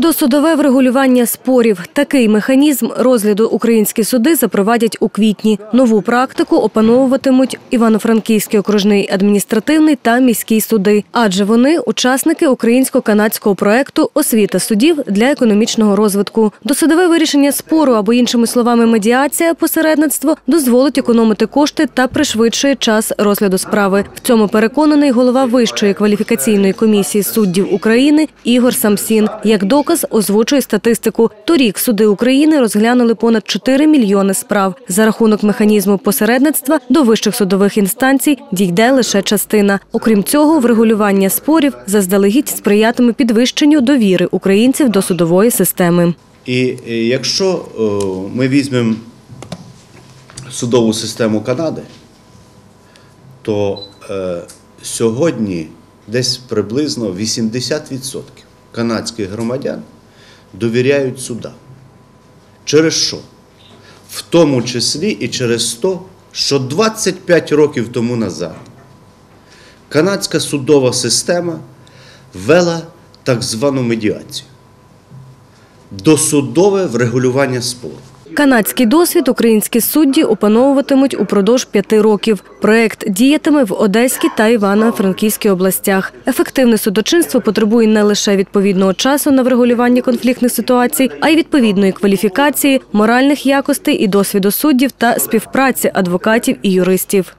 Досудове врегулювання спорів. Такий механізм розгляду українські суди запровадять у квітні. Нову практику опановуватимуть Івано-Франківський окружний адміністративний та міський суди, адже вони учасники українсько-канадського проекту Освіта судів для економічного розвитку. Досудове вирішення спору або іншими словами медіація посередництво дозволить економити кошти та пришвидшує час розгляду справи. В цьому переконаний голова Вищої кваліфікаційної комісії суддів України Ігор Самсін. Як доказ озвучує статистику. Торік суди України розглянули понад 4 мільйони справ. За рахунок механізму посередництва до вищих судових інстанцій дійде лише частина. Окрім цього, врегулювання спорів заздалегідь сприятиме підвищенню довіри українців до судової системи. І е, якщо е, ми візьмемо судову систему Канади, то е, сьогодні десь приблизно 80% канадських громадян довіряють судам. Через що? В тому числі і через те, що 25 років тому назад канадська судова система вела так звану медіацію досудове врегулювання спору. Канадський досвід українські судді опановуватимуть упродовж п'яти років. Проект діятиме в Одеській та Івано-Франківській областях. Ефективне судочинство потребує не лише відповідного часу на врегулювання конфліктних ситуацій, а й відповідної кваліфікації, моральних якостей і досвіду суддів та співпраці адвокатів і юристів.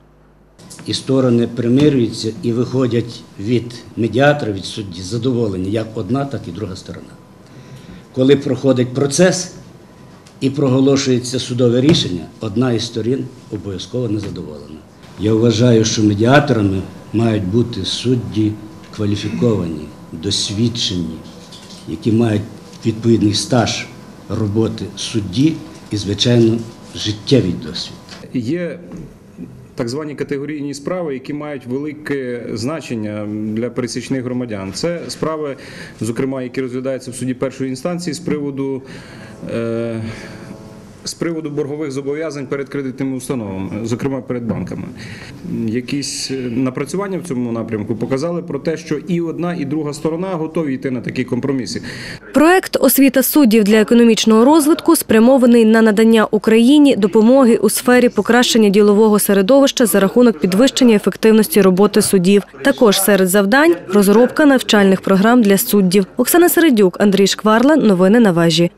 і сторони примирюються і виходять від медіатора, від судді задоволені як одна, так і друга сторона. Коли проходить процес і проголошується судове рішення, одна із сторін обов'язково незадоволена. Я вважаю, що медіаторами мають бути судді кваліфіковані, досвідчені, які мають відповідний стаж роботи судді і, звичайно, життєвий досвід. Є так звані категорійні справи, які мають велике значення для пересічних громадян. Це справи, зокрема, які розглядаються в суді першої інстанції з приводу. Е- з приводу боргових зобов'язань перед кредитними установами, зокрема перед банками, якісь напрацювання в цьому напрямку показали про те, що і одна, і друга сторона готові йти на такі компроміси. Проект освіта суддів для економічного розвитку спрямований на надання Україні допомоги у сфері покращення ділового середовища за рахунок підвищення ефективності роботи суддів. Також серед завдань розробка навчальних програм для суддів. Оксана Середюк, Андрій Шкварла. Новини на вежі.